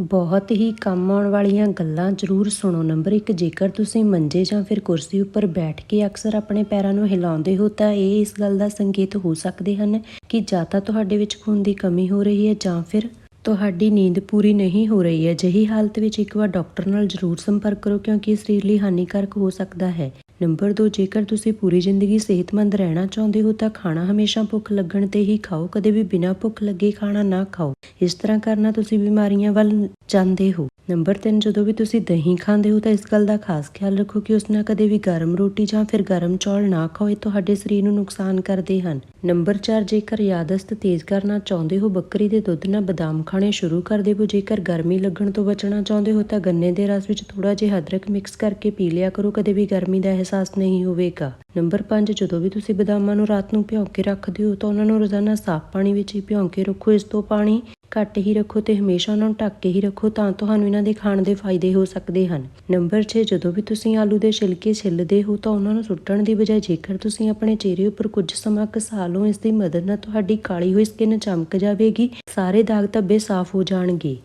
ਬਹੁਤ ਹੀ ਕੰਮ ਆਉਣ ਵਾਲੀਆਂ ਗੱਲਾਂ ਜ਼ਰੂਰ ਸੁਣੋ। ਨੰਬਰ 1 ਜੇਕਰ ਤੁਸੀਂ ਮੰਜੇ ਜਾਂ ਫਿਰ ਕੁਰਸੀ ਉੱਪਰ ਬੈਠ ਕੇ ਅਕਸਰ ਆਪਣੇ ਪੈਰਾਂ ਨੂੰ ਹਿਲਾਉਂਦੇ ਹੋ, ਤਾਂ ਇਹ ਇਸ ਗੱਲ ਦਾ ਸੰਕੇਤ ਹੋ ਸਕਦੇ ਹਨ ਕਿ ਜਾਂ ਤਾਂ ਤੁਹਾਡੇ ਵਿੱਚ ਖੂਨ ਦੀ ਕਮੀ ਹੋ ਰਹੀ ਹੈ ਜਾਂ ਫਿਰ ਤੁਹਾਡੀ ਨੀਂਦ ਪੂਰੀ ਨਹੀਂ ਹੋ ਰਹੀ ਹੈ। ਅਜਿਹੀ ਹਾਲਤ ਵਿੱਚ ਇੱਕ ਵਾਰ ਡਾਕਟਰ ਨਾਲ ਜ਼ਰੂਰ ਸੰਪਰਕ ਕਰੋ, ਕਿਉਂਕਿ ਇਹ ਸਰੀਰ ਲਈ ਹਾਨੀਕਾਰਕ ਹੋ ਸਕਦਾ ਹੈ। ਨੰਬਰ 2 ਜੇਕਰ ਤੁਸੀਂ ਪੂਰੀ ਜ਼ਿੰਦਗੀ ਸਿਹਤਮੰਦ ਰਹਿਣਾ ਚਾਹੁੰਦੇ ਹੋ, ਤਾਂ ਖਾਣਾ ਹਮੇਸ਼ਾ ਭੁੱਖ ਲੱਗਣ ਤੇ ਹੀ ਖਾਓ। ਕਦੇ ਵੀ ਬਿਨਾਂ ਭੁੱਖ ਲੱਗੇ ਖਾਣਾ ਨਾ ਖਾਓ। ਇਸ ਤਰ੍ਹਾਂ ਕਰਨਾ ਤੁਸੀਂ ਬਿਮਾਰੀਆਂ ਵੱਲ ਜਾਂਦੇ ਹੋ? ਨੰਬਰ 3 ਜਦੋਂ ਵੀ ਤੁਸੀਂ ਦਹੀਂ ਖਾਂਦੇ ਹੋ ਤਾਂ ਇਸ ਗੱਲ ਦਾ ਖਾਸ ਖਿਆਲ ਰੱਖੋ ਕਿ ਉਸ ਨਾਲ ਕਦੇ ਵੀ ਗਰਮ ਰੋਟੀ ਜਾਂ ਫਿਰ ਗਰਮ ਚੌਲ ਨਾ ਖਾਓ, ਇਹ ਤੁਹਾਡੇ ਸਰੀਰ ਨੂੰ ਨੁਕਸਾਨ ਕਰਦੇ ਹਨ। ਨੰਬਰ 4 ਜੇਕਰ ਯਾਦਸਤ ਤੇਜ਼ ਕਰਨਾ ਚਾਹੁੰਦੇ ਹੋ, ਬੱਕਰੀ ਦੇ ਦੁੱਧ ਨਾਲ ਬਦਾਮ ਖਾਣੇ ਸ਼ੁਰੂ ਕਰ ਦੇਵੋ ਜੇਕਰ ਗਰਮੀ ਲੱਗਣ ਤੋਂ ਬਚਣਾ ਚਾਹੁੰਦੇ ਹੋ, ਤਾਂ ਗੰਨੇ ਦੇ ਰਸ ਵਿੱਚ ਥੋੜਾ ਜਿਹਾ ਅਦਰਕ ਮਿਕਸ ਕਰਕੇ ਪੀ ਲਿਆ ਕਰੋ, ਕਦੇ ਵੀ ਗਰਮੀ ਦਾ ਅਹਿਸਾਸ ਨਹੀਂ ਹੋਵੇਗਾ। ਨੰਬਰ 5 ਜਦੋਂ ਵੀ ਤੁਸੀਂ ਬਦਾਮਾਂ ਨੂੰ ਰਾਤ ਨੂੰ ਭਿਉਂ ਕੇ ਰੱਖਦੇ ਹੋ, ਤਾਂ ਉਹਨਾਂ ਨੂੰ ਰੋਜ਼ਾਨਾ ਸਾਫ਼ ਪਾਣੀ ਵਿੱਚ ਹੀ ਭਿਉਂ ਕੇ ਰੱਖੋ। ਇਸ ਤੋਂ ਪਾਣੀ ਘੱਟ ਹੀ ਰੱਖੋ ਤੇ ਹਮੇਸ਼ਾ ਉਹਨਾਂ ਨੂੰ ਢੱਕ ਕੇ ਹੀ ਰੱਖੋ ਤਾਂ ਤੁਹਾਨੂੰ ਇਹਨਾਂ ਦੇ ਖਾਣ ਦੇ ਫਾਇਦੇ ਹੋ ਸਕਦੇ ਹਨ। ਨੰਬਰ 6 ਜਦੋਂ ਵੀ ਤੁਸੀਂ ਆਲੂ ਦੇ ਛਿਲਕੇ ਛਿੱਲਦੇ ਹੋ ਤਾਂ ਉਹਨਾਂ ਨੂੰ ਸੁੱਟਣ ਦੀ ਬਜਾਏ ਜੇਕਰ ਤੁਸੀਂ ਆਪਣੇ ਚਿਹਰੇ ਉੱਪਰ ਕੁਝ ਸਮਾਂ ਘਸਾ ਲਓ, ਇਸ ਦੀ ਮਦਦ ਨਾਲ ਤੁਹਾਡੀ ਕਾਲੀ ਹੋਈ ਸਕਿਨ ਚਮਕ ਜਾਵੇਗੀ, ਸਾਰੇ ਦਾਗ ਧੱਬੇ ਸਾਫ਼ ਹੋ ਜਾਣਗੇ।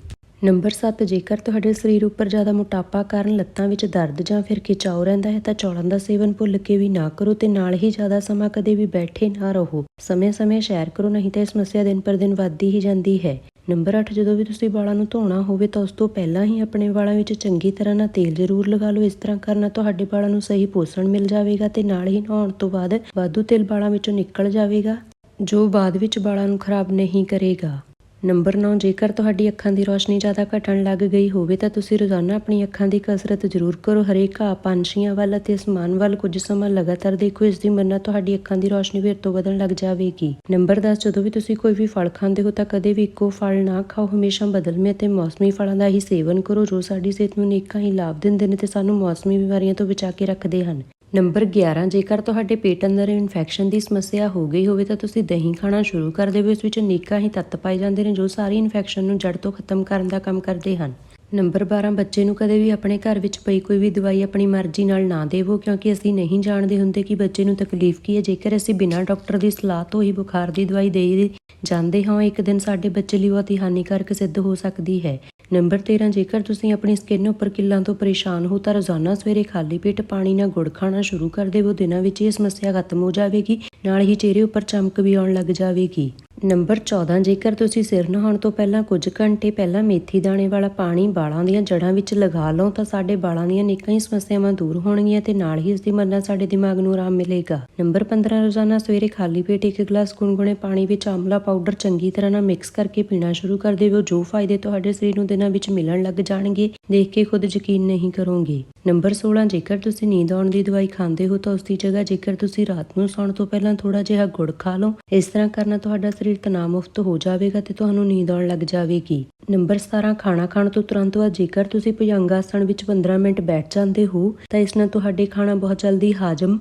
ਨੰਬਰ 7 ਜੇਕਰ ਤੁਹਾਡੇ ਸਰੀਰ ਉੱਪਰ ਜ਼ਿਆਦਾ ਮੋਟਾਪਾ ਕਾਰਨ ਲੱਤਾਂ ਵਿੱਚ ਦਰਦ ਜਾਂ ਫਿਰ ਖਿਚਾਓ ਰਹਿੰਦਾ ਹੈ ਤਾਂ ਚੌਲਾਂ ਦਾ ਸੇਵਨ ਭੁੱਲ ਕੇ ਵੀ ਨਾ ਕਰੋ ਤੇ ਨਾਲ ਹੀ ਜ਼ਿਆਦਾ ਸਮਾਂ ਕਦੇ ਵੀ ਬੈਠੇ ਨਾ ਰਹੋ। ਸਮੇਂ-ਸਮੇਂ ਸੈਰ ਕਰੋ, ਨਹੀਂ ਤਾਂ ਇਹ ਸਮੱਸਿਆ ਦਿਨ ਪਰ ਦਿਨ ਵੱਧਦੀ ਹੀ ਜਾਂਦੀ ਹੈ। ਨੰਬਰ 8 ਜਦੋਂ ਵੀ ਤੁਸੀਂ ਵਾਲਾਂ ਨੂੰ ਧੋਣਾ ਹੋਵੇ ਤਾਂ ਉਸ ਤੋਂ ਪਹਿਲਾਂ ਹੀ ਆਪਣੇ ਵਾਲਾਂ ਵਿੱਚ ਚੰਗੀ ਤਰ੍ਹਾਂ ਨਾਲ ਤੇਲ ਜ਼ਰੂਰ ਲਗਾ ਲਓ। ਇਸ ਤਰ੍ਹਾਂ ਕਰਨਾ ਤੁਹਾਡੇ ਵਾਲਾਂ ਨੂੰ ਸਹੀ ਪੋਸ਼ਣ ਮਿਲ ਜਾਵੇਗਾ ਤੇ ਨਾਲ ਹੀ ਨਹਾਉਣ ਤੋਂ ਬਾਅਦ ਵਾਧੂ ਤੇਲ ਵਾਲਾਂ ਵਿੱਚੋਂ ਨਿਕਲ ਜਾਵੇਗਾ, ਜੋ ਬਾਅਦ ਵਿੱਚ ਵਾਲਾਂ ਨੂੰ ਖਰਾਬ ਨਹੀਂ ਕਰੇਗਾ। ਨੰਬਰ 9 ਜੇਕਰ ਤੁਹਾਡੀ ਅੱਖਾਂ ਦੀ ਰੋਸ਼ਨੀ ਜ਼ਿਆਦਾ ਘਟਣ ਲੱਗ ਗਈ ਹੋਵੇ, ਤਾਂ ਤੁਸੀਂ ਰੋਜ਼ਾਨਾ ਆਪਣੀ ਅੱਖਾਂ ਦੀ ਕਸਰਤ ਜ਼ਰੂਰ ਕਰੋ। ਹਰੇਕ ਘਾਹ ਪੰਛੀਆਂ ਵੱਲ ਅਤੇ ਅਸਮਾਨ ਵੱਲ ਕੁਝ ਸਮਾਂ ਲਗਾਤਾਰ ਦੇਖੋ, ਇਸ ਦੀ ਮਦਦ ਤੁਹਾਡੀ ਅੱਖਾਂ ਦੀ ਰੋਸ਼ਨੀ ਫਿਰ ਤੋਂ ਵਧਣ ਲੱਗ ਜਾਵੇਗੀ। ਨੰਬਰ 10 ਜਦੋਂ ਵੀ ਤੁਸੀਂ ਕੋਈ ਵੀ ਫਲ ਖਾਂਦੇ ਹੋ, ਤਾਂ ਕਦੇ ਵੀ ਇੱਕੋ ਫਲ ਨਾ ਖਾਓ। ਹਮੇਸ਼ਾ ਬਦਲਵੇਂ ਅਤੇ ਮੌਸਮੀ ਫਲਾਂ ਦਾ ਹੀ ਸੇਵਨ ਕਰੋ, ਜੋ ਸਾਡੀ ਸਿਹਤ ਨੂੰ ਅਨੇਕਾਂ ਹੀ ਲਾਭ ਦਿੰਦੇ ਨੇ ਤੇ ਸਾਨੂੰ ਮੌਸਮੀ ਬਿਮਾਰੀਆਂ ਤੋਂ ਬਚਾ ਕੇ ਰੱਖਦੇ ਹਨ। ਨੰਬਰ 11 ਜੇਕਰ ਤੁਹਾਡੇ ਪੇਟ ਅੰਦਰ ਇਨਫੈਕਸ਼ਨ ਦੀ ਸਮੱਸਿਆ ਹੋ ਗਈ ਹੋਵੇ ਤਾਂ ਤੁਸੀਂ ਦਹੀਂ ਖਾਣਾ ਸ਼ੁਰੂ ਕਰ ਦੇਵੋ ਇਸ ਵਿੱਚ ਅਨੇਕਾਂ ਹੀ ਤੱਤ ਪਾਏ ਜਾਂਦੇ ਨੇ ਜੋ ਸਾਰੀ ਇਨਫੈਕਸ਼ਨ ਨੂੰ ਜੜ ਤੋਂ ਖਤਮ ਕਰਨ ਦਾ ਕੰਮ ਕਰਦੇ ਹਨ। ਨੰਬਰ 12 ਬੱਚੇ ਨੂੰ ਕਦੇ ਵੀ ਆਪਣੇ ਘਰ ਵਿੱਚ ਪਈ ਕੋਈ ਵੀ ਦਵਾਈ ਆਪਣੀ ਮਰਜ਼ੀ ਨਾਲ ਨਾ ਦੇਵੋ, ਕਿਉਂਕਿ ਅਸੀਂ ਨਹੀਂ ਜਾਣਦੇ ਹੁੰਦੇ ਕਿ ਬੱਚੇ ਨੂੰ ਤਕਲੀਫ ਕੀ ਹੈ। ਜੇਕਰ ਅਸੀਂ ਬਿਨਾਂ ਡਾਕਟਰ ਦੀ ਸਲਾਹ ਤੋਂ ਹੀ ਬੁਖਾਰ ਦੀ ਦਵਾਈ ਦੇ ਜਾਂਦੇ ਹਾਂ, ਇੱਕ ਦਿਨ ਸਾਡੇ ਬੱਚੇ ਲਈ ਬਹੁਤ ਹੀ ਹਾਨੀਕਾਰਕ ਸਿੱਧ ਹੋ ਸਕਦੀ ਹੈ। ਨੰਬਰ 13 ਜੇਕਰ ਤੁਸੀਂ ਆਪਣੀ ਸਕਿਨ ਉੱਪਰ ਕਿੱਲਾਂ ਤੋਂ ਪਰੇਸ਼ਾਨ ਹੋ, ਤਾਂ ਰੋਜ਼ਾਨਾ ਸਵੇਰੇ ਖਾਲੀ ਪੇਟ ਪਾਣੀ ਨਾਲ ਗੁੜ ਖਾਣਾ ਸ਼ੁਰੂ ਕਰ ਦੇਵੋ। ਦਿਨਾਂ ਵਿੱਚ ਇਹ ਸਮੱਸਿਆ ਖਤਮ ਹੋ ਜਾਵੇਗੀ, ਨਾਲ ਹੀ ਚਿਹਰੇ ਉੱਪਰ ਚਮਕ ਵੀ ਆਉਣ ਲੱਗ ਜਾਵੇਗੀ। ਨੰਬਰ 14 ਜੇਕਰ ਤੁਸੀਂ ਸਿਰ ਨਹਾਉਣ ਤੋਂ ਪਹਿਲਾਂ ਕੁਝ ਘੰਟੇ ਪਹਿਲਾਂ ਮੇਥੀ ਦਾਣੇ ਵਾਲਾ ਪਾਣੀ ਬਾਲਾਂ ਦੀਆਂ ਜੜ੍ਹਾਂ ਵਿੱਚ ਲਗਾ ਲਓ, ਤਾਂ ਸਾਡੇ ਵਾਲਾਂ ਦੀਆਂ ਅਨੇਕਾਂ ਹੀ ਸਮੱਸਿਆਵਾਂ ਦੂਰ ਹੋਣਗੀਆਂ ਤੇ ਨਾਲ ਹੀ ਇਸ ਦੀ ਮਦਦ ਨਾਲ ਸਾਡੇ ਦਿਮਾਗ ਨੂੰ ਆਰਾਮ ਮਿਲੇਗਾ। ਨੰਬਰ 15 ਰੋਜ਼ਾਨਾ ਸਵੇਰੇ ਖਾਲੀ ਪੇਟ ਇੱਕ ਗਲਾਸ ਗੁਨਗੁਨੇ ਪਾਣੀ ਵਿੱਚ ਆਮਲਾ ਪਾਊਡਰ ਚੰਗੀ ਤਰ੍ਹਾਂ ਨਾਲ ਮਿਕਸ ਕਰਕੇ ਪੀਣਾ ਸ਼ੁਰੂ ਕਰ ਦੇਵੋ, ਜੋ ਫਾਇਦੇ ਤੁਹਾਡੇ ਸਰੀਰ ਨੂੰ ਦਿਨਾਂ ਵਿੱਚ ਮਿਲਣ ਲੱਗ ਜਾਣਗੇ, ਦੇਖ ਕੇ ਖੁਦ ਯਕੀਨ ਨਹੀਂ ਕਰੋਗੇ। ਨੰਬਰ 16 ਜੇਕਰ ਤੁਸੀਂ ਨੀਂਦ ਆਉਣ ਦੀ ਦਵਾਈ ਖਾਂਦੇ ਹੋ ਤਾਂ ਉਸ ਦੀ ਜਗ੍ਹਾ, ਜੇਕਰ ਤੁਸੀਂ ਰਾਤ ਨੂੰ ਸੌਣ ਤੋਂ ਪਹਿਲਾਂ ਥੋੜਾ ਜਿਹਾ ਗੁੜ ਖਾ ਲਓ, ਇਸ ਤਰ੍ਹਾਂ ਕਰਨਾ ਤੁਹਾਡਾ ਸਰੀਰ ਤਣਾਅ ਮੁਕਤ ਹੋ ਜਾਵੇਗਾ ਤੇ ਤੁਹਾਨੂੰ ਨੀਂਦ ਆਉਣ ਲੱਗ ਜਾਵੇਗੀ। ਨੰਬਰ 17 ਖਾਣਾ ਖਾਣ ਤੋਂ ਤੁਰੰਤ ਬਾਅਦ ਜੇਕਰ ਤੁਸੀਂ ਭੁਜੰਗ ਆਸਣ ਵਿੱਚ 15 ਮਿੰਟ ਬੈਠ ਜਾਂਦੇ ਹੋ, ਤਾਂ ਇਸ ਨਾਲ ਤੁਹਾਡੇ ਖਾਣਾ ਬਹੁਤ ਜਲਦੀ ਹਾਜ਼ਮ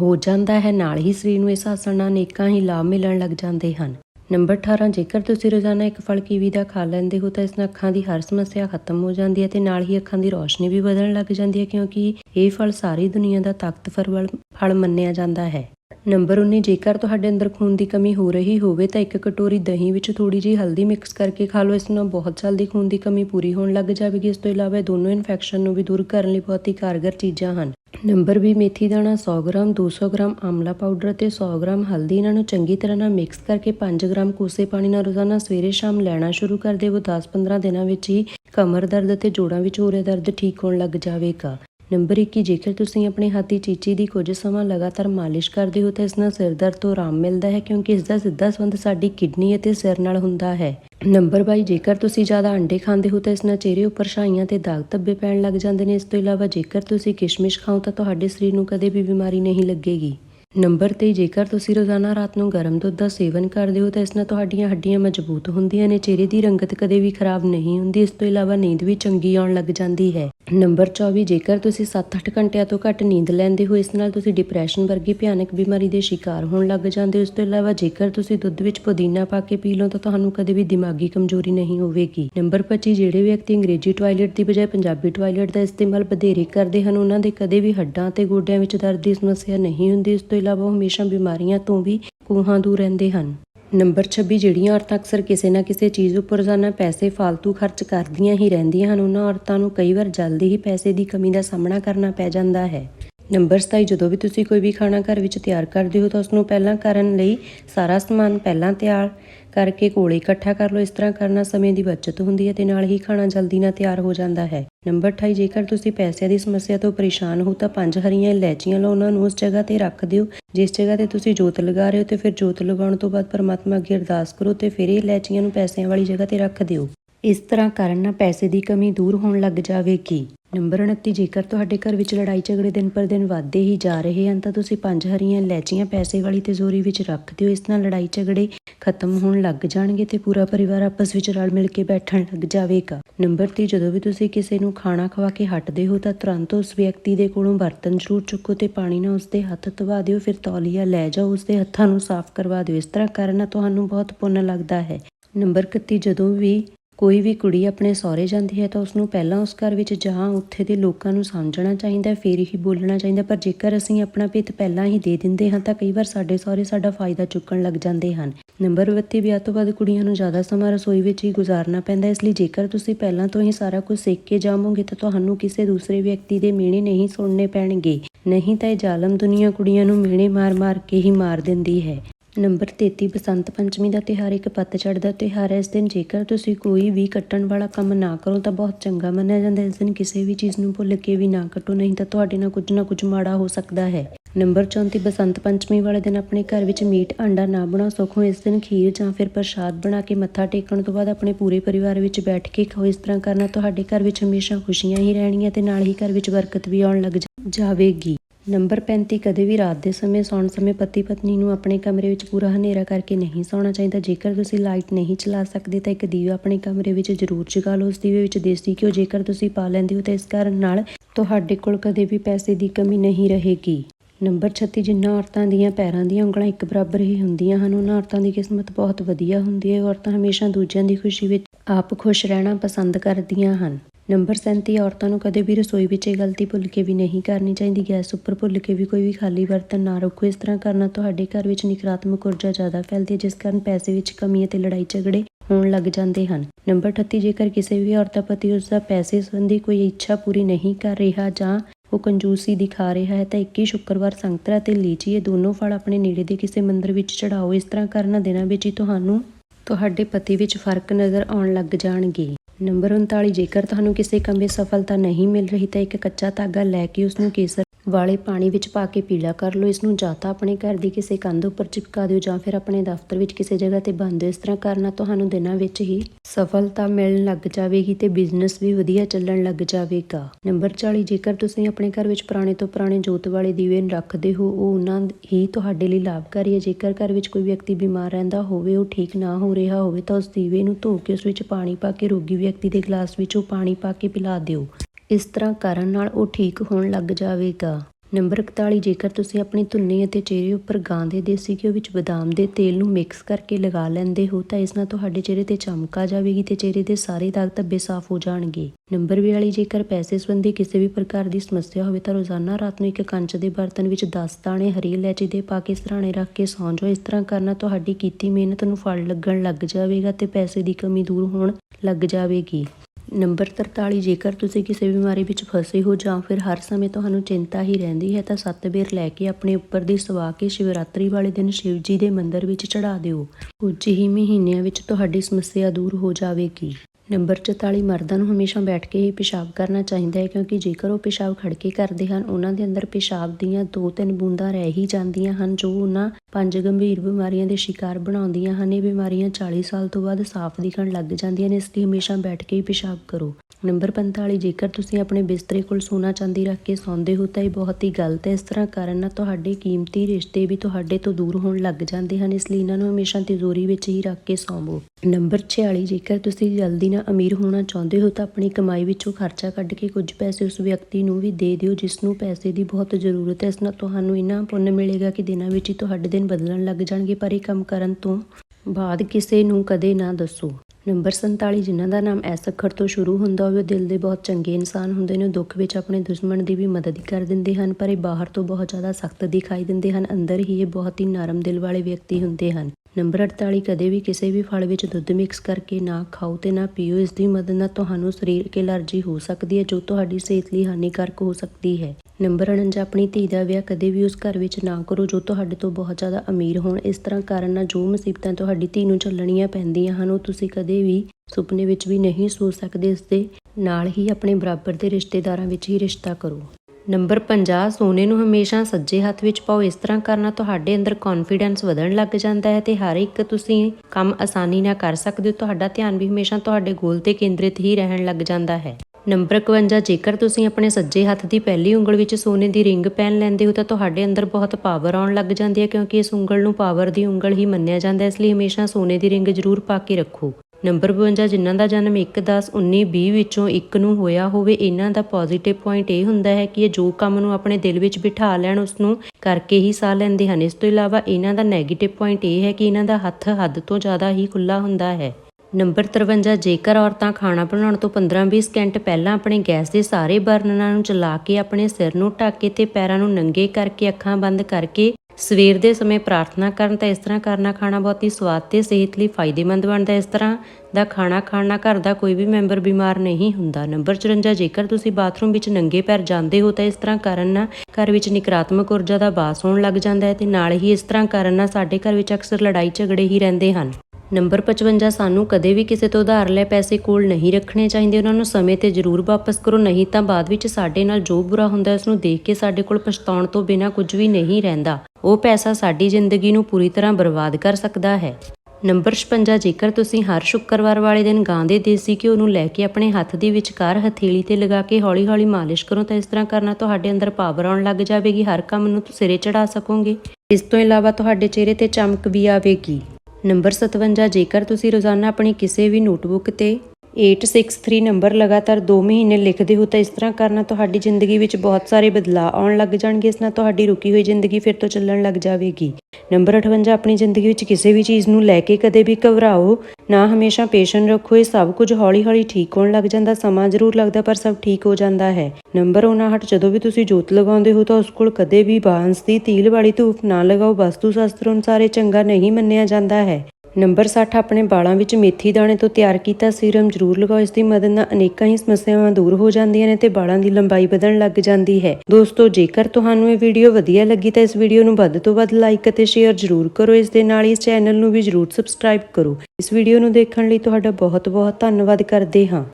ਹੋ ਜਾਂਦਾ ਹੈ, ਨਾਲ ਹੀ ਸਰੀਰ ਨੂੰ ਇਸ ਆਸਣ ਨਾਲ ਅਨੇਕਾਂ ਹੀ ਲਾਭ ਮਿਲਣ ਲੱਗ ਜਾਂਦੇ ਹਨ। ਨੰਬਰ 18 ਜੇਕਰ ਤੁਸੀਂ ਰੋਜ਼ਾਨਾ ਇੱਕ ਫਲ ਕੀਵੀ ਦਾ ਖਾ ਲੈਂਦੇ ਹੋ, ਤਾਂ ਇਸ ਨਾਲ ਅੱਖਾਂ ਦੀ ਹਰ ਸਮੱਸਿਆ ਖਤਮ ਹੋ ਜਾਂਦੀ ਹੈ ਤੇ ਨਾਲ ਹੀ ਅੱਖਾਂ ਦੀ ਰੌਸ਼ਨੀ ਵੀ ਵਧਣ ਲੱਗ ਜਾਂਦੀ ਹੈ, ਕਿਉਂਕਿ ਇਹ ਫਲ ਸਾਰੀ ਦੁਨੀਆ ਦਾ ਤਾਕਤਵਰ ਵਲ- ਫਲ ਮੰਨਿਆ ਜਾਂਦਾ ਹੈ। ਨੰਬਰ 19 ਜੇਕਰ ਤੁਹਾਡੇ ਅੰਦਰ ਖੂਨ ਦੀ ਕਮੀ ਹੋ ਰਹੀ ਹੋਵੇ ਤਾਂ ਇੱਕ ਕਟੋਰੀ ਦਹੀਂ ਵਿੱਚ ਥੋੜੀ ਜਿਹੀ ਹਲਦੀ ਮਿਕਸ ਕਰਕੇ ਖਾ ਲਓ। ਇਸ ਨਾਲ ਬਹੁਤ ਜਲਦੀ ਖੂਨ ਦੀ ਕਮੀ ਪੂਰੀ ਹੋਣ ਲੱਗ ਜਾਵੇਗੀ। ਇਸ ਤੋਂ ਇਲਾਵਾ ਦੋਨੋਂ ਇਨਫੈਕਸ਼ਨ ਨੂੰ ਵੀ ਦੂਰ ਕਰਨ ਲਈ ਬਹੁਤ ਹੀ ਕਾਰਗਰ ਚੀਜ਼ਾਂ ਹਨ। ਨੰਬਰ 20 ਮੇਥੀ ਦਾਣਾ 100 ਗ੍ਰਾਮ 200 ਗ੍ਰਾਮ ਆਮਲਾ ਪਾਊਡਰ ਅਤੇ 100 ਗ੍ਰਾਮ ਹਲਦੀ ਇਹਨਾਂ ਨੂੰ ਚੰਗੀ ਤਰ੍ਹਾਂ ਨਾਲ ਮਿਕਸ ਕਰਕੇ 5 ਗ੍ਰਾਮ ਕੋਸੇ ਪਾਣੀ ਨਾਲ ਰੋਜ਼ਾਨਾ ਸਵੇਰੇ ਸ਼ਾਮ ਲੈਣਾ ਸ਼ੁਰੂ ਕਰ ਦੇਵੋ 10-15 ਦਿਨਾਂ ਵਿੱਚ ਹੀ ਕਮਰ ਦਰਦ ਅਤੇ ਜੋੜਾਂ ਵਿੱਚ ਹੋ ਰਿਹਾ ਦਰਦ ਠੀਕ ਹੋਣ ਲੱਗ ਜਾਵੇਗਾ। ਨੰਬਰ 21 ਜੇਕਰ ਤੁਸੀਂ ਆਪਣੇ ਹੱਥੀ ਚੀਚੀ ਦੀ ਕੁਝ ਸਮਾਂ ਲਗਾਤਾਰ ਮਾਲਿਸ਼ ਕਰਦੇ ਹੋ ਤਾਂ ਇਸ ਨਾਲ ਸਿਰ ਦਰਦ ਤੋਂ ਆਰਾਮ ਮਿਲਦਾ ਹੈ ਕਿਉਂਕਿ ਇਸ ਦਾ ਸਿੱਧਾ ਸੰਬੰਧ ਸਾਡੀ ਕਿਡਨੀ ਅਤੇ ਸਿਰ ਨਾਲ ਹੁੰਦਾ ਹੈ। ਨੰਬਰ 22 ਜੇਕਰ ਤੁਸੀਂ ਜ਼ਿਆਦਾ ਅੰਡੇ ਖਾਂਦੇ ਹੋ ਤਾਂ ਇਸ ਨਾਲ ਚਿਹਰੇ ਉੱਪਰ ਛਾਈਆਂ ਤੇ ਦਾਗ ਧੱਬੇ ਪੈਣ ਲੱਗ ਜਾਂਦੇ ਨੇ। ਇਸ ਤੋਂ ਇਲਾਵਾ ਜੇਕਰ ਤੁਸੀਂ ਕਿਸ਼ਮਿਸ਼ ਖਾਓ ਤਾਂ ਤੁਹਾਡੇ ਸਰੀਰ ਨੂੰ ਕਦੇ ਵੀ ਬਿਮਾਰੀ ਨਹੀਂ ਲੱਗੇਗੀ। ਨੰਬਰ 23 ਜੇਕਰ ਤੁਸੀਂ ਰੋਜ਼ਾਨਾ ਰਾਤ ਨੂੰ ਗਰਮ ਦੁੱਧ ਦਾ ਸੇਵਨ ਕਰਦੇ ਹੋ ਤਾਂ ਇਸ ਨਾਲ ਤੁਹਾਡੀਆਂ ਹੱਡੀਆਂ ਮਜ਼ਬੂਤ ਹੁੰਦੀਆਂ ਨੇ, ਚਿਹਰੇ ਦੀ ਰੰਗਤ ਕਦੇ ਵੀ ਖਰਾਬ ਨਹੀਂ ਹੁੰਦੀ, ਇਸ ਤੋਂ ਇਲਾਵਾ ਨੀਂਦ ਵੀ ਚੰਗੀ ਆਉਣ ਲੱਗ ਜਾਂਦੀ ਹੈ। ਨੰਬਰ 24 ਜੇਕਰ ਤੁਸੀਂ 7-8 ਘੰਟਿਆਂ ਤੋਂ ਘੱਟ ਨੀਂਦ ਲੈਂਦੇ ਹੋ, ਇਸ ਨਾਲ ਤੁਸੀਂ ਡਿਪਰੈਸ਼ਨ ਵਰਗੀ ਭਿਆਨਕ ਬਿਮਾਰੀ ਦੇ ਸ਼ਿਕਾਰ ਹੋਣ ਲੱਗ ਜਾਂਦੇ ਹੋ, ਇਸ ਤੋਂ ਇਲਾਵਾ ਜੇਕਰ ਤੁਸੀਂ ਦੁੱਧ ਵਿੱਚ ਪੁਦੀਨਾ ਪਾ ਕੇ ਪੀ ਲਓ ਤਾਂ ਤੁਹਾਨੂੰ ਕਦੇ ਵੀ ਦਿਮਾਗੀ ਕਮਜ਼ੋਰੀ ਨਹੀਂ ਹੋਵੇਗੀ। ਨੰਬਰ 25 ਜਿਹੜੇ ਵਿਅਕਤੀ ਅੰਗਰੇਜ਼ੀ ਟਾਇਲਟ ਦੀ ਬਜਾਏ ਪੰਜਾਬੀ ਟਾਇਲਟ ਦਾ ਇਸਤੇਮਾਲ ਵਧੇਰੇ ਕਰਦੇ ਹਨ, ਉਹਨਾਂ ਦੇ ਕਦੇ ਵੀ ਹੱਡਾਂ ਤੇ ਗੋਡਿਆਂ ਵਿੱਚ ਦਰਦ ਦੀ ਸਮੱਸਿਆ ਨਹੀਂ ਹੁੰਦੀ, ਇਸ ਤੋਂ ਇਲਾਵਾ ਹਮੇਸ਼ਾ ਬਿਮਾਰੀਆਂ ਤੋਂ ਵੀ ਕੋਹਾਂ ਦੂਰ ਰਹਿੰਦੇ ਹਨ। ਨੰਬਰ 26 ਜਿਹੜੀਆਂ ਔਰਤਾਂ ਅਕਸਰ ਕਿਸੇ ਨਾ ਕਿਸੇ ਚੀਜ਼ ਉੱਪਰ ਰੋਜ਼ਾਨਾ ਪੈਸੇ ਫालतू ਖਰਚ ਕਰਦੀਆਂ ਹੀ ਰਹਿੰਦੀਆਂ ਹਨ, ਉਹਨਾਂ ਔਰਤਾਂ ਨੂੰ ਕਈ ਵਾਰ ਜਲਦੀ ਹੀ ਪੈਸੇ ਦੀ ਕਮੀ ਦਾ ਸਾਹਮਣਾ ਕਰਨਾ ਪੈ ਜਾਂਦਾ ਹੈ। ਨੰਬਰ 27 ਜਦੋਂ ਵੀ ਤੁਸੀਂ ਕੋਈ ਵੀ ਖਾਣਾ ਘਰ ਵਿੱਚ ਤਿਆਰ ਕਰਦੇ ਹੋ ਤਾਂ ਉਸ ਨੂੰ ਪਹਿਲਾਂ ਕਰਨ ਲਈ ਸਾਰਾ ਸਮਾਨ ਪਹਿਲਾਂ ਤਿਆਰ ਕਰਕੇ ਕੋਲੇ ਇਕੱਠਾ ਕਰ ਲਓ। ਇਸ ਤਰ੍ਹਾਂ ਕਰਨਾ ਸਮੇਂ ਦੀ ਬਚਤ ਹੁੰਦੀ ਹੈ ਤੇ ਨਾਲ ਹੀ ਖਾਣਾ ਜਲਦੀ ਨਾਲ ਤਿਆਰ ਹੋ ਜਾਂਦਾ ਹੈ। ਨੰਬਰ 28 ਜੇਕਰ ਤੁਸੀਂ ਪੈਸਿਆਂ ਦੀ ਸਮੱਸਿਆ ਤੋਂ ਪਰੇਸ਼ਾਨ ਹੋ ਤਾਂ ਪੰਜ ਹਰੀਆਂ ਇਲਾਇਚੀਆਂ ਲਓ, ਉਹਨਾਂ ਨੂੰ ਉਸ ਜਗ੍ਹਾ ਤੇ ਰੱਖ ਦਿਓ, ਜਿਸ ਜਗ੍ਹਾ ਤੇ ਤੁਸੀਂ ਜੋਤ ਲਗਾ ਰਹੇ ਹੋ ਤੇ ਫਿਰ ਜੋਤ ਲਗਾਉਣ ਤੋਂ ਬਾਅਦ ਪਰਮਾਤਮਾ ਅੱਗੇ ਅਰਦਾਸ ਕਰੋ ਤੇ ਫਿਰ ਇਹ ਇਲਾਇਚੀਆਂ ਨੂੰ ਪੈਸਿਆਂ ਵਾਲੀ ਜਗ੍ਹਾ ਤੇ ਰੱਖ ਦਿਓ। ਇਸ ਤਰ੍ਹਾਂ ਕਰਨ ਨਾਲ ਪੈਸੇ ਦੀ ਕਮੀ ਦੂਰ ਹੋਣ ਲੱਗ ਜਾਵੇਗੀ। ਨੰਬਰ 29 ਜੇਕਰ ਤੁਹਾਡੇ ਘਰ ਵਿੱਚ ਲੜਾਈ ਝਗੜੇ ਦਿਨ ਪਰ ਦਿਨ ਵੱਧਦੇ ਹੀ ਜਾ ਰਹੇ ਹਨ, ਤਾਂ ਤੁਸੀਂ ਪੰਜ ਹਰੀਆਂ ਇਲਾਇਚੀਆਂ ਪੈਸੇ ਵਾਲੀ ਤਿਜੋਰੀ ਵਿੱਚ ਰੱਖ ਦਿਓ। ਇਸ ਨਾਲ ਲੜਾਈ ਝਗੜੇ ਖਤਮ ਹੋਣ ਲੱਗ ਜਾਣਗੇ ਤੇ ਪੂਰਾ ਪਰਿਵਾਰ ਆਪਸ ਵਿੱਚ ਰਲ ਮਿਲ ਕੇ ਬੈਠਣ ਲੱਗ ਜਾਵੇਗਾ। ਨੰਬਰ 30 ਜਦੋਂ ਵੀ ਤੁਸੀਂ ਕਿਸੇ ਨੂੰ ਖਾਣਾ ਖਵਾ ਕੇ ਹਟਦੇ ਹੋ, ਤਾਂ ਤੁਰੰਤ ਉਸ ਵਿਅਕਤੀ ਦੇ ਕੋਲੋਂ ਬਰਤਨ ਜ਼ਰੂਰ ਚੁੱਕੋ ਤੇ ਪਾਣੀ ਨਾਲ ਉਸਦੇ ਹੱਥ ਧਵਾ ਦਿਓ, ਫਿਰ ਤੌਲੀਆ ਲੈ ਜਾਓ ਉਸਦੇ ਹੱਥਾਂ ਨੂੰ ਸਾਫ਼ ਕਰਵਾ ਦਿਓ। ਇਸ ਤਰ੍ਹਾਂ ਕਰਨ ਨਾਲ ਤੁਹਾਨੂੰ ਬਹੁਤ ਪੁੰਨ ਲੱਗਦਾ ਹੈ। ਨੰਬਰ 31 ਜਦੋਂ ਵੀ ਕੋਈ ਵੀ ਕੁੜੀ ਆਪਣੇ ਸਹੁਰੇ ਜਾਂਦੀ ਹੈ ਤਾਂ ਉਸ ਨੂੰ ਪਹਿਲਾਂ ਉਸ ਘਰ ਵਿੱਚ ਜਾਂ ਉੱਥੇ ਦੇ ਲੋਕਾਂ ਨੂੰ ਸਮਝਣਾ ਚਾਹੀਦਾ, ਫਿਰ ਹੀ ਬੋਲਣਾ ਚਾਹੀਦਾ। ਪਰ ਜੇਕਰ ਅਸੀਂ ਆਪਣਾ ਭਿੱਤ ਪਹਿਲਾਂ ਹੀ ਦੇ ਦਿੰਦੇ ਹਾਂ ਤਾਂ ਕਈ ਵਾਰ ਸਾਡੇ ਸਹੁਰੇ ਸਾਡਾ ਫਾਇਦਾ ਚੁੱਕਣ ਲੱਗ ਜਾਂਦੇ ਹਨ। ਨੰਬਰ 32 ਵਿਆਹ ਤੋਂ ਬਾਅਦ ਕੁੜੀਆਂ ਨੂੰ ਜ਼ਿਆਦਾ ਸਮਾਂ ਰਸੋਈ ਵਿੱਚ ਹੀ ਗੁਜ਼ਾਰਨਾ ਪੈਂਦਾ ਇਸ ਲਈ ਜੇਕਰ ਤੁਸੀਂ ਪਹਿਲਾਂ ਤੋਂ ਹੀ ਸਾਰਾ ਕੁਝ ਸਿੱਖ ਕੇ ਜਾਵੋਗੇ ਤਾਂ ਤੁਹਾਨੂੰ ਕਿਸੇ ਦੂਸਰੇ ਵਿਅਕਤੀ ਦੇ ਮਿਹਣੇ ਨਹੀਂ ਸੁਣਨੇ ਪੈਣਗੇ। ਨਹੀਂ ਤਾਂ ਇਹ ਜ਼ਾਲਮ ਦੁਨੀਆ ਕੁੜੀਆਂ ਨੂੰ ਮਿਹਣੇ ਮਾਰ-ਮਾਰ ਕੇ ਹੀ ਮਾਰ ਦਿੰਦੀ ਹੈ। ਨੰਬਰ 33 ਬਸੰਤ ਪੰਚਮੀ ਦਾ ਤਿਉਹਾਰ ਇੱਕ ਪਤਝੜ ਦਾ ਤਿਉਹਾਰ ਹੈ। ਇਸ ਦਿਨ ਜੇਕਰ ਤੁਸੀਂ ਕੋਈ ਵੀ ਕੱਟਣ ਵਾਲਾ ਕੰਮ ਨਾ ਕਰੋ, ਤਾਂ ਬਹੁਤ ਚੰਗਾ ਮੰਨਿਆ ਜਾਂਦਾ ਹੈ। ਇਸ ਦਿਨ ਕਿਸੇ ਵੀ ਚੀਜ਼ ਨੂੰ ਭੁੱਲ ਕੇ ਵੀ ਨਾ ਕੱਟੋ, ਨਹੀਂ ਤਾਂ ਤੁਹਾਡੇ ਨਾਲ ਕੁਝ ਨਾ ਕੁਝ ਮਾੜਾ ਹੋ ਸਕਦਾ ਹੈ। ਨੰਬਰ 34 ਬਸੰਤ ਪੰਚਮੀ ਵਾਲੇ ਦਿਨ ਆਪਣੇ ਘਰ ਵਿੱਚ ਮੀਟ ਅੰਡਾ ਨਾ ਬਣਾਓ ਸਗੋਂ ਇਸ ਦਿਨ ਖੀਰ ਜਾਂ ਫਿਰ ਪ੍ਰਸ਼ਾਦ ਬਣਾ ਕੇ ਮੱਥਾ ਟੇਕਣ ਤੋਂ ਬਾਅਦ ਆਪਣੇ ਪੂਰੇ ਪਰਿਵਾਰ ਵਿੱਚ ਬੈਠ ਕੇ ਖਾਓ। ਇਸ ਤਰ੍ਹਾਂ ਕਰਨਾ ਤੁਹਾਡੇ ਘਰ ਵਿੱਚ ਹਮੇਸ਼ਾ ਖੁਸ਼ੀਆਂ ਹੀ ਰਹਿਣਗੀਆਂ ਤੇ ਨਾਲ ਹੀ ਘਰ ਵਿੱਚ ਬਰਕਤ ਵੀ ਆਉਣ ਲੱਗ ਜਾ- ਜਾਵੇਗੀ। ਨੰਬਰ 35 ਕਦੇ ਵੀ ਰਾਤ ਦੇ ਸਮੇਂ ਸੌਣ ਸਮੇਂ ਪਤੀ ਪਤਨੀ ਨੂੰ ਆਪਣੇ ਕਮਰੇ ਵਿੱਚ ਪੂਰਾ ਹਨੇਰਾ ਕਰਕੇ ਨਹੀਂ ਸੌਣਾ ਚਾਹੀਦਾ। ਜੇਕਰ ਤੁਸੀਂ ਲਾਈਟ ਨਹੀਂ ਚਲਾ ਸਕਦੇ ਤਾਂ ਇੱਕ ਦੀਵਾ ਆਪਣੇ ਕਮਰੇ ਵਿੱਚ ਜ਼ਰੂਰ ਜਗਾ ਲਓ। ਉਸ ਦੀਵੇ ਵਿੱਚ ਦੇਸੀ ਘਿਓ ਜੇਕਰ ਤੁਸੀਂ ਪਾ ਲੈਂਦੇ ਹੋ ਤਾਂ ਇਸ ਕਾਰਨ ਨਾਲ ਤੁਹਾਡੇ ਕੋਲ ਕਦੇ ਵੀ ਪੈਸੇ ਦੀ ਕਮੀ ਨਹੀਂ ਰਹੇਗੀ। ਨੰਬਰ 36 ਜਿਨ੍ਹਾਂ ਔਰਤਾਂ ਦੀਆਂ ਪੈਰਾਂ ਦੀਆਂ ਉਂਗਲਾਂ ਇੱਕ ਬਰਾਬਰ ਹੀ ਹੁੰਦੀਆਂ ਹਨ, ਉਹਨਾਂ ਔਰਤਾਂ ਦੀ ਕਿਸਮਤ ਬਹੁਤ ਵਧੀਆ ਹੁੰਦੀ ਹੈ। ਔਰਤਾਂ ਹਮੇਸ਼ਾ ਦੂਜਿਆਂ ਦੀ ਖੁਸ਼ੀ ਵਿੱਚ ਆਪ ਖੁਸ਼ ਰਹਿਣਾ ਪਸੰਦ ਕਰਦੀਆਂ ਹਨ। ਨੰਬਰ 37 ਔਰਤਾਂ ਨੂੰ ਕਦੇ ਵੀ ਰਸੋਈ ਵਿੱਚ ਇਹ ਗਲਤੀ ਭੁੱਲ ਕੇ ਵੀ ਨਹੀਂ ਕਰਨੀ ਚਾਹੀਦੀ। ਗੈਸ ਉੱਪਰ ਭੁੱਲ ਕੇ ਵੀ ਕੋਈ ਵੀ ਖਾਲੀ ਬਰਤਨ ਨਾ ਰੱਖੋ। ਇਸ ਤਰ੍ਹਾਂ ਕਰਨਾ ਤੁਹਾਡੇ ਘਰ ਵਿੱਚ ਨਕਾਰਾਤਮਕ ਊਰਜਾ ਜ਼ਿਆਦਾ ਫੈਲਦੀ ਹੈ, ਜਿਸ ਕਾਰਨ ਪੈਸੇ ਵਿੱਚ ਕਮੀ ਅਤੇ ਲੜਾਈ ਝਗੜੇ ਹੋਣ ਲੱਗ ਜਾਂਦੇ ਹਨ। ਨੰਬਰ 38 ਜੇਕਰ ਕਿਸੇ ਵੀ ਔਰਤ ਪਤੀ ਉਸ ਦਾ ਪੈਸੇ ਸੰਬੰਧੀ ਕੋਈ ਇੱਛਾ ਪੂਰੀ ਨਹੀਂ ਕਰ ਰਿਹਾ ਜਾਂ ਉਹ ਕੰਜੂਸੀ ਦਿਖਾ ਰਿਹਾ ਹੈ, ਤਾਂ 21 ਸ਼ੁੱਕਰਵਾਰ ਸੰਗਤਰਾ ਤੇ ਲੀਚੀ, ਇਹ ਦੋਨੋਂ ਫਲ ਆਪਣੇ ਨੇੜੇ ਦੇ ਕਿਸੇ ਮੰਦਰ ਵਿੱਚ ਚੜਾਓ ਇਸ ਤਰ੍ਹਾਂ ਕਰਨ ਦਿਨਾਂ ਵਿੱਚ ਹੀ ਤੁਹਾਨੂੰ ਤੁਹਾਡੇ ਪਤੀ ਵਿੱਚ ਫ਼ਰਕ ਨਜ਼ਰ ਆਉਣ ਲੱਗ ਜਾਣਗੇ। ਨੰਬਰ 39 ਜੇਕਰ ਤੁਹਾਨੂੰ ਕਿਸੇ ਕੰਮ ਵਿੱਚ ਸਫਲਤਾ ਨਹੀਂ ਮਿਲ ਰਹੀ ਤਾਂ ਇੱਕ ਕੱਚਾ ਧਾਗਾ ਲੈ ਕੇ ਉਸ ਨੂੰ ਕੇਸਰ ਵਾਲੇ ਪਾਣੀ ਵਿੱਚ ਪਾ ਕੇ ਪੀਲਾ ਕਰ ਲਓ ਇਸ ਨੂੰ ਜਾਂ ਤਾਂ ਆਪਣੇ ਘਰ ਦੀ ਕਿਸੇ ਕੰਧ ਉੱਪਰ ਚਿਪਕਾ ਦਿਓ ਜਾਂ ਫਿਰ ਆਪਣੇ ਦਫ਼ਤਰ ਵਿੱਚ ਕਿਸੇ ਜਗ੍ਹਾ ਤੇ ਬੰਦ ਇਸ ਤਰ੍ਹਾਂ ਕਰਨਾ ਤੁਹਾਨੂੰ ਦਿਨਾਂ ਵਿੱਚ ਹੀ ਸਫਲਤਾ ਮਿਲਣ ਲੱਗ ਜਾਵੇਗੀ ਤੇ ਬਿਜ਼ਨਸ ਵੀ ਵਧੀਆ ਚੱਲਣ ਲੱਗ ਜਾਵੇਗਾ। ਨੰਬਰ 40 ਜੇਕਰ ਤੁਸੀਂ ਆਪਣੇ ਘਰ ਵਿੱਚ ਪੁਰਾਣੇ ਤੋਂ ਪੁਰਾਣੇ ਜੋਤ ਵਾਲੇ ਦੀਵੇ ਰੱਖਦੇ ਹੋ, ਉਹ ਉਹਨਾਂ ਹੀ ਤੁਹਾਡੇ ਲਈ ਲਾਭਕਾਰੀ ਹੈ। ਜੇਕਰ ਘਰ ਵਿੱਚ ਕੋਈ ਵਿਅਕਤੀ ਬਿਮਾਰ ਰਹਿੰਦਾ ਹੋਵੇ, ਉਹ ਠੀਕ ਨਾ ਹੋ ਰਿਹਾ ਹੋਵੇ ਤਾਂ ਉਸ ਦੀਵੇ ਨੂੰ ਧੋ ਕੇ ਉਸ ਵਿੱਚ ਪਾਣੀ ਪਾ ਕੇ ਰੋਗੀ ਵਿਅਕਤੀ ਦੇ ਗਲਾਸ ਵਿੱਚ ਉਹ ਪਾਣੀ ਪਾ ਕੇ ਪਿਲਾ ਦਿਓ। ਇਸ ਤਰ੍ਹਾਂ ਕਰਨ ਨਾਲ ਉਹ ਠੀਕ ਹੋਣ ਲੱਗ ਜਾਵੇਗਾ। ਨੰਬਰ 41 ਜੇਕਰ ਤੁਸੀਂ ਆਪਣੀ ਧੁੰਨੀ ਅਤੇ ਚਿਹਰੇ ਉੱਪਰ ਗਾਂ ਦੇ ਦੇਸੀ ਘਿਓ ਵਿੱਚ ਬਦਾਮ ਦੇ ਤੇਲ ਨੂੰ ਮਿਕਸ ਕਰਕੇ ਲਗਾ ਲੈਂਦੇ ਹੋ, ਤਾਂ ਇਸ ਨਾਲ ਤੁਹਾਡੇ ਚਿਹਰੇ ਤੇ ਚਮਕ ਆ ਜਾਵੇਗੀ ਤੇ ਚਿਹਰੇ ਦੇ ਸਾਰੇ ਦਾਗ ਧੱਬੇ ਸਾਫ਼ ਹੋ ਜਾਣਗੇ। ਨੰਬਰ 42 ਜੇਕਰ ਪੈਸੇ ਸੰਬੰਧੀ ਕਿਸੇ ਵੀ ਪ੍ਰਕਾਰ ਦੀ ਸਮੱਸਿਆ ਹੋਵੇ, ਤਾਂ ਰੋਜ਼ਾਨਾ ਰਾਤ ਨੂੰ ਇੱਕ ਕੰਚ ਦੇ ਬਰਤਨ ਵਿੱਚ 10 ਦਾਣੇ, ਹਰੀ ਇਲਾਇਚੀ ਦੇ ਪਾ ਕੇ ਸਰਾਣੇ ਰੱਖ ਕੇ ਸੌਂ ਜਾਓ। ਇਸ ਤਰ੍ਹਾਂ ਕਰਨਾ ਤੁਹਾਡੀ ਕੀਤੀ ਮਿਹਨਤ ਨੂੰ ਫਲ ਲੱਗਣ ਲੱਗ ਜਾਵੇਗਾ ਤੇ ਪੈਸੇ ਦੀ ਕਮੀ ਦੂਰ ਹੋਣ ਲੱਗ ਜਾਵੇਗੀ। ਨੰਬਰ 43 ਜੇਕਰ ਤੁਸੀਂ ਕਿਸੇ ਬਿਮਾਰੀ ਵਿੱਚ ਫਸੇ ਹੋ ਜਾਂ ਫਿਰ ਹਰ ਸਮੇਂ ਤੁਹਾਨੂੰ ਚਿੰਤਾ ਹੀ ਰਹਿੰਦੀ ਹੈ, ਤਾਂ ਸੱਤ ਬੇਰ ਲੈ ਕੇ ਆਪਣੇ ਉੱਪਰ ਦੀ ਸਵਾ ਕੇ ਸ਼ਿਵਰਾਤਰੀ ਵਾਲੇ ਦਿਨ ਸ਼ਿਵ ਜੀ ਦੇ ਮੰਦਿਰ ਵਿੱਚ ਚੜਾ ਦਿਓ। ਕੁਝ ਹੀ ਮਹੀਨਿਆਂ ਵਿੱਚ ਤੁਹਾਡੀ ਸਮੱਸਿਆ ਦੂਰ ਹੋ ਜਾਵੇਗੀ। ਨੰਬਰ 44 ਮਰਦਾਂ ਨੂੰ ਹਮੇਸ਼ਾ ਬੈਠ ਕੇ ਹੀ ਪਿਸ਼ਾਬ ਕਰਨਾ ਚਾਹੀਦਾ ਹੈ, ਕਿਉਂਕਿ ਜੇਕਰ ਉਹ ਪਿਸ਼ਾਬ ਖੜ ਕੇ ਕਰਦੇ ਹਨ, ਉਹਨਾਂ ਦੇ ਅੰਦਰ ਪਿਸ਼ਾਬ ਦੀਆਂ ਦੋ ਤਿੰਨ ਬੂੰਦਾਂ ਰਹਿ ਹੀ ਜਾਂਦੀਆਂ ਹਨ, ਜੋ ਉਹਨਾਂ ਪੰਜ ਗੰਭੀਰ ਬਿਮਾਰੀਆਂ ਦੇ ਸ਼ਿਕਾਰ ਬਣਾਉਂਦੀਆਂ ਹਨ। ਇਹ ਬਿਮਾਰੀਆਂ 40 ਸਾਲ ਤੋਂ ਬਾਅਦ ਸਾਫ਼ ਦਿਖਣ ਲੱਗ ਜਾਂਦੀਆਂ ਨੇ, ਇਸ ਲਈ ਹਮੇਸ਼ਾ ਬੈਠ ਕੇ ਹੀ ਪਿਸ਼ਾਬ ਕਰੋ। ਨੰਬਰ 45 ਜੇਕਰ ਤੁਸੀਂ ਆਪਣੇ ਬਿਸਤਰੇ ਕੋਲ ਸੋਨਾ ਚਾਂਦੀ ਰੱਖ ਕੇ ਸੌਂਦੇ ਹੋ, ਤਾਂ ਇਹ ਬਹੁਤ ਹੀ ਗਲਤ ਹੈ। ਇਸ ਤਰ੍ਹਾਂ ਕਰਨ ਨਾਲ ਤੁਹਾਡੇ ਕੀਮਤੀ ਰਿਸ਼ਤੇ ਵੀ ਤੁਹਾਡੇ ਤੋਂ ਦੂਰ ਹੋਣ ਲੱਗ ਜਾਂਦੇ ਹਨ, ਇਸ ਲਈ ਇਹਨਾਂ ਨੂੰ ਹਮੇਸ਼ਾ ਤਿਜੋਰੀ ਵਿੱਚ ਹੀ ਰੱਖ ਕੇ ਸੌਂਵੋ। ਨੰਬਰ 46 ਜੇਕਰ ਤੁਸੀਂ ਜਲਦੀ ਨਾਲ ਅਮੀਰ ਹੋਣਾ ਚਾਹੁੰਦੇ ਹੋ ਤਾਂ ਆਪਣੀ ਕਮਾਈ ਵਿੱਚੋਂ ਖਰਚਾ ਕੱਢ ਕੇ ਕੁਝ ਪੈਸੇ ਉਸ ਵਿਅਕਤੀ ਨੂੰ ਵੀ ਦੇ ਦਿਓ, ਜਿਸ ਨੂੰ ਪੈਸੇ ਦੀ ਬਹੁਤ ਜ਼ਰੂਰਤ ਹੈ। ਇਸ ਨਾਲ ਤੁਹਾਨੂੰ ਇੰਨਾ ਪੁੰਨ ਮਿਲੇਗਾ ਕਿ ਦਿਨਾਂ ਵਿੱਚ ਹੀ ਤੁਹਾਡੇ ਦਿਨ ਬਦਲਣ ਲੱਗ ਜਾਣਗੇ, ਪਰ ਇਹ ਕੰਮ ਕਰਨ ਤੋਂ ਬਾਅਦ ਕਿਸੇ ਨੂੰ ਕਦੇ ਨਾ ਦੱਸੋ। ਨੰਬਰ 47 ਜਿਨ੍ਹਾਂ ਦਾ ਨਾਮ ਐਸ ਅੱਖਰ ਤੋਂ ਸ਼ੁਰੂ ਹੁੰਦਾ ਹੋਵੇ, ਉਹ ਦਿਲ ਦੇ ਬਹੁਤ ਚੰਗੇ ਇਨਸਾਨ ਹੁੰਦੇ ਨੇ, ਉਹ ਦੁੱਖ ਵਿੱਚ ਆਪਣੇ ਦੁਸ਼ਮਣ ਦੀ ਵੀ ਮਦਦ ਕਰ ਦਿੰਦੇ ਹਨ, ਪਰ ਇਹ ਬਾਹਰ ਤੋਂ ਬਹੁਤ ਜ਼ਿਆਦਾ ਸਖਤ ਦਿਖਾਈ ਦਿੰਦੇ ਹਨ। ਅੰਦਰ ਹੀ ਇਹ ਬਹੁਤ ਹੀ ਨਰਮ ਦਿਲ ਵਾਲੇ ਵਿਅਕਤੀ ਹੁੰਦੇ ਹਨ। ਨੰਬਰ 48 ਕਦੇ ਵੀ ਕਿਸੇ ਵੀ ਫਲ ਵਿੱਚ ਦੁੱਧ ਮਿਕਸ ਕਰਕੇ ਨਾ ਖਾਓ ਤੇ ਨਾ ਪੀਓ, ਇਸ ਦੀ ਮਦਦ ਨਾਲ ਤੁਹਾਨੂੰ ਸਰੀਰਕ ਐਲਰਜੀ ਹੋ ਸਕਦੀ ਹੈ, ਜੋ ਤੁਹਾਡੀ ਸਿਹਤ ਲਈ ਹਾਨੀਕਾਰਕ ਹੋ ਸਕਦੀ ਹੈ। ਨੰਬਰ 49 ਆਪਣੀ ਧੀ ਦਾ ਵਿਆਹ ਕਦੇ ਵੀ ਉਸ ਘਰ ਵਿੱਚ ਨਾ ਕਰੋ, ਜੋ ਤੁਹਾਡੇ ਤੋਂ ਬਹੁਤ ਜ਼ਿਆਦਾ ਅਮੀਰ ਹੋਣ। ਇਸ ਤਰ੍ਹਾਂ ਕਾਰਨ ਨਾਲ ਜੋ ਮੁਸੀਬਤਾਂ ਤੁਹਾਡੀ ਧੀ ਨੂੰ ਝੱਲਣੀਆਂ ਪੈਂਦੀਆਂ ਹਨ, ਉਹ ਤੁਸੀਂ ਕਦੇ ਵੀ ਸੁਪਨੇ ਵਿੱਚ ਵੀ ਨਹੀਂ ਸੋਚ ਸਕਦੇ, ਇਸ ਦੇ ਨਾਲ ਹੀ ਆਪਣੇ ਬਰਾਬਰ ਦੇ ਰਿਸ਼ਤੇਦਾਰਾਂ ਵਿੱਚ ਹੀ ਰਿਸ਼ਤਾ ਕਰੋ। ਨੰਬਰ 50 ਸੋਨੇ ਨੂੰ ਹਮੇਸ਼ਾ ਸੱਜੇ ਹੱਥ ਵਿੱਚ ਪਾਓ, ਇਸ ਤਰ੍ਹਾਂ ਕਰਨਾ ਤੁਹਾਡੇ ਅੰਦਰ ਕੌਨਫੀਡੈਂਸ ਵਧਣ ਲੱਗ ਜਾਂਦਾ ਹੈ ਤੇ ਹਰ ਇੱਕ ਤੁਸੀਂ ਕੰਮ ਆਸਾਨੀ ਨਾਲ ਕਰ ਸਕਦੇ ਹੋ, ਤੁਹਾਡਾ ਧਿਆਨ ਵੀ ਹਮੇਸ਼ਾ ਤੁਹਾਡੇ ਗੋਲ ਤੇ ਕੇਂਦਰਿਤ ਹੀ ਰਹਿਣ ਲੱਗ ਜਾਂਦਾ ਹੈ। ਨੰਬਰ 51 ਜੇਕਰ ਤੁਸੀਂ ਆਪਣੇ ਸੱਜੇ ਹੱਥ ਦੀ ਪਹਿਲੀ ਉਂਗਲ ਵਿੱਚ ਸੋਨੇ ਦੀ ਰਿੰਗ ਪਹਿਨ ਲੈਂਦੇ ਹੋ ਤਾਂ ਤੁਹਾਡੇ ਅੰਦਰ ਬਹੁਤ ਪਾਵਰ ਆਉਣ ਲੱਗ ਜਾਂਦੀ ਹੈ ਕਿਉਂਕਿ ਇਸ ਉਂਗਲ ਨੂੰ ਪਾਵਰ ਦੀ ਉਂਗਲ ਹੀ ਮੰਨਿਆ ਜਾਂਦਾ ਹੈ, ਇਸ ਲਈ ਹਮੇਸ਼ਾ ਸੋਨੇ ਦੀ ਰਿੰਗ ਜ਼ਰੂਰ ਪਾ ਕੇ ਰੱਖੋ। ਨੰਬਰ 52 ਜਿਨ੍ਹਾਂ ਦਾ ਜਨਮ 1 10 19 20 ਵਿੱਚੋਂ ਇੱਕ ਨੂੰ ਹੋਇਆ ਹੋਵੇ, ਇਹਨਾਂ ਦਾ ਪੋਜ਼ਿਟਿਵ ਪੁਆਇੰਟ ਇਹ ਹੁੰਦਾ ਹੈ ਕਿ ਇਹ ਜੋ ਕੰਮ ਨੂੰ ਆਪਣੇ ਦਿਲ ਵਿੱਚ ਬਿਠਾ ਲੈਣ ਉਸ ਨੂੰ ਕਰਕੇ ਹੀ ਸਾਹ ਲੈਂਦੇ ਹਨ। ਇਸ ਤੋਂ ਇਲਾਵਾ ਇਹਨਾਂ ਦਾ 네ਗੇਟਿਵ ਪੁਆਇੰਟ ਇਹ ਹੈ ਕਿ ਇਹਨਾਂ ਦਾ ਹੱਥ ਹੱਦ ਤੋਂ ਜ਼ਿਆਦਾ ਹੀ ਖੁੱਲਾ ਹੁੰਦਾ ਹੈ। ਨੰਬਰ 53 ਜੇਕਰ ਔਰਤਾਂ ਖਾਣਾ ਬਣਾਉਣ ਤੋਂ 15-20 ਸਕਿੰਟ ਪਹਿਲਾਂ ਆਪਣੇ ਗੈਸ ਦੇ ਸਾਰੇ ਬਰਨਰਾਂ ਨੂੰ ਚਲਾ ਕੇ ਆਪਣੇ ਸਿਰ ਨੂੰ ਢੱਕ ਕੇ ਤੇ ਪੈਰਾਂ ਨੂੰ ਨੰਗੇ ਕਰਕੇ ਅੱਖਾਂ ਬੰਦ ਕਰਕੇ ਸਵੇਰ ਦੇ ਸਮੇਂ ਪ੍ਰਾਰਥਨਾ ਕਰਨ ਤਾਂ ਇਸ ਤਰ੍ਹਾਂ ਕਰਨਾ ਖਾਣਾ ਬਹੁਤ ਹੀ ਸਵਾਦ ਤੇ ਸਿਹਤ ਲਈ ਫਾਇਦੇਮੰਦ ਬਣਦਾ ਇਸ ਤਰ੍ਹਾਂ ਦਾ ਖਾਣਾ ਖਾਣ ਨਾਲ ਘਰ ਦਾ ਕੋਈ ਵੀ ਮੈਂਬਰ ਬਿਮਾਰ ਨਹੀਂ ਹੁੰਦਾ। ਨੰਬਰ 54 ਜੇਕਰ ਤੁਸੀਂ ਬਾਥਰੂਮ ਵਿੱਚ ਨੰਗੇ ਪੈਰ ਜਾਂਦੇ ਹੋ ਤਾਂ ਇਸ ਤਰ੍ਹਾਂ ਕਰਨ ਨਾਲ ਘਰ ਵਿੱਚ ਨਕਾਰਾਤਮਕ ਊਰਜਾ ਦਾ ਵਾਸ ਹੋਣ ਲੱਗ ਜਾਂਦਾ ਹੈ ਤੇ ਨਾਲ ਹੀ ਇਸ ਤਰ੍ਹਾਂ ਕਰਨ ਨਾਲ ਸਾਡੇ ਘਰ ਵਿੱਚ ਅਕਸਰ ਲੜਾਈ ਝਗੜੇ ਹੀ ਰਹਿੰਦੇ ਹਨ। ਨੰਬਰ 55 ਸਾਨੂੰ ਕਦੇ ਵੀ ਕਿਸੇ ਤੋਂ ਉਧਾਰ ਲਏ ਪੈਸੇ ਕੋਲ ਨਹੀਂ ਰੱਖਣੇ ਚਾਹੀਦੇ। ਉਹਨਾਂ ਨੂੰ ਸਮੇਂ ਤੇ ਜ਼ਰੂਰ ਵਾਪਸ ਕਰੋ, ਨਹੀਂ ਤਾਂ ਬਾਅਦ ਵਿੱਚ ਸਾਡੇ ਨਾਲ ਜੋ ਬੁਰਾ ਹੁੰਦਾ ਹੈ ਉਸ ਨੂੰ ਦੇਖ ਕੇ ਸਾਡੇ ਕੋਲ ਪਛਤਾਉਣ ਤੋਂ ਬਿਨਾਂ ਕੁਝ ਵੀ ਨਹੀਂ ਰਹਿੰਦਾ। ਉਹ ਪੈਸਾ ਸਾਡੀ ਜ਼ਿੰਦਗੀ ਨੂੰ ਪੂਰੀ ਤਰ੍ਹਾਂ ਬਰਬਾਦ ਕਰ ਸਕਦਾ ਹੈ। ਨੰਬਰ 56 ਜੇਕਰ ਤੁਸੀਂ ਹਰ ਸ਼ੁੱਕਰਵਾਰ ਵਾਲੇ ਦਿਨ ਗਾਂ ਦੇ ਦੇਸੀ ਘਿਓ ਨੂੰ ਲੈ ਕੇ ਆਪਣੇ ਹੱਥ ਦੀ ਵਿਚਕਾਰ ਹਥੇਲੀ ਤੇ ਲਗਾ ਕੇ ਹੌਲੀ-ਹੌਲੀ ਮਾਲਿਸ਼ ਕਰੋ, ਤਾਂ ਇਸ ਤਰ੍ਹਾਂ ਕਰਨਾ ਤੁਹਾਡੇ ਅੰਦਰ ਪਾਵਰ ਆਉਣ ਲੱਗ ਜਾਵੇਗੀ। ਹਰ ਕੰਮ ਨੂੰ ਤੁਸੀਂ ਸਿਰੇ ਚੜਾ ਸਕੋਗੇ। ਇਸ ਤੋਂ ਇਲਾਵਾ ਤੁਹਾਡੇ ਚਿਹਰੇ ਤੇ ਚਮਕ ਵੀ ਆਵੇਗੀ। ਨੰਬਰ 57 ਜੇਕਰ ਤੁਸੀਂ ਰੋਜ਼ਾਨਾ ਆਪਣੀ ਕਿਸੇ ਵੀ ਨੋਟਬੁੱਕ ਤੇ 863 ਨੰਬਰ ਲਗਾਤਾਰ 2 ਮਹੀਨੇ ਲਿਖਦੇ ਹੋ ਤਾਂ ਇਸ ਤਰ੍ਹਾਂ ਕਰਨਾ ਤੁਹਾਡੀ ਜ਼ਿੰਦਗੀ ਵਿੱਚ ਬਹੁਤ ਸਾਰੇ ਬਦਲਾਅ ਆਉਣ ਲੱਗ ਜਾਣਗੇ, ਇਸ ਨਾਲ ਤੁਹਾਡੀ ਰੁਕੀ ਹੋਈ ਜ਼ਿੰਦਗੀ ਫਿਰ ਤੋਂ ਚੱਲਣ ਲੱਗ ਜਾਵੇਗੀ। ਨੰਬਰ 58 ਆਪਣੀ ਜ਼ਿੰਦਗੀ ਵਿੱਚ ਕਿਸੇ ਵੀ ਚੀਜ਼ ਨੂੰ ਲੈ ਕੇ ਕਦੇ ਵੀ ਘਬਰਾਓ, ਨਾ ਹਮੇਸ਼ਾ ਪੇਸ਼ੈਂਟ ਰੱਖੋ, ਇਹ ਸਭ ਕੁਝ ਹੌਲੀ-ਹੌਲੀ ਠੀਕ ਹੋਣ ਲੱਗ ਜਾਂਦਾ, ਸਮਾਂ ਜ਼ਰੂਰ ਲੱਗਦਾ ਪਰ ਸਭ ਠੀਕ ਹੋ ਜਾਂਦਾ ਹੈ। ਨੰਬਰ 59 ਜਦੋਂ ਵੀ ਤੁਸੀਂ ਜੋਤ ਲਗਾਉਂਦੇ ਹੋ ਤਾਂ ਉਸ ਕੋਲ ਕਦੇ ਵੀ ਬਾਂਸ ਦੀ ਤੀਲ ਵਾਲੀ ਧੂਪ ਨਾ ਲਗਾਓ ਵਸਤੂ ਸ਼ਾਸਤਰ ਅਨੁਸਾਰ ਇਹ ਚੰਗਾ ਨਹੀਂ ਮੰਨਿਆ ਜਾਂਦਾ ਹੈ। ਨੰਬਰ 60 ਆਪਣੇ ਵਾਲਾਂ ਵਿੱਚ ਮੇਥੀ ਦਾਣੇ ਤੋਂ ਤਿਆਰ ਕੀਤਾ ਸੀਰਮ ਜ਼ਰੂਰ ਲਗਾਓ, ਇਸ ਦੀ ਮਦਦ ਨਾਲ ਅਨੇਕਾਂ ਹੀ ਸਮੱਸਿਆਵਾਂ ਦੂਰ ਹੋ ਜਾਂਦੀਆਂ ਨੇ ਤੇ ਵਾਲਾਂ ਦੀ ਲੰਬਾਈ ਵਧਣ ਲੱਗ ਜਾਂਦੀ ਹੈ। ਦੋਸਤੋ, ਜੇਕਰ ਤੁਹਾਨੂੰ ਇਹ ਵੀਡੀਓ ਵਧੀਆ ਲੱਗੀ ਤਾਂ ਇਸ ਵੀਡੀਓ ਨੂੰ ਵੱਧ ਤੋਂ ਵੱਧ ਲਾਈਕ ਅਤੇ ਸ਼ੇਅਰ ਜ਼ਰੂਰ ਕਰੋ। ਇਸ ਦੇ ਨਾਲ ਹੀ ਇਸ ਚੈਨਲ ਨੂੰ ਵੀ ਜ਼ਰੂਰ ਸਬਸਕ੍ਰਾਈਬ ਕਰੋ। ਇਸ ਵੀਡੀਓ ਨੂੰ ਦੇਖਣ ਲਈ ਤੁਹਾਡਾ ਬਹੁਤ ਬਹੁਤ ਧੰਨਵਾਦ ਕਰਦੇ ਹਾਂ।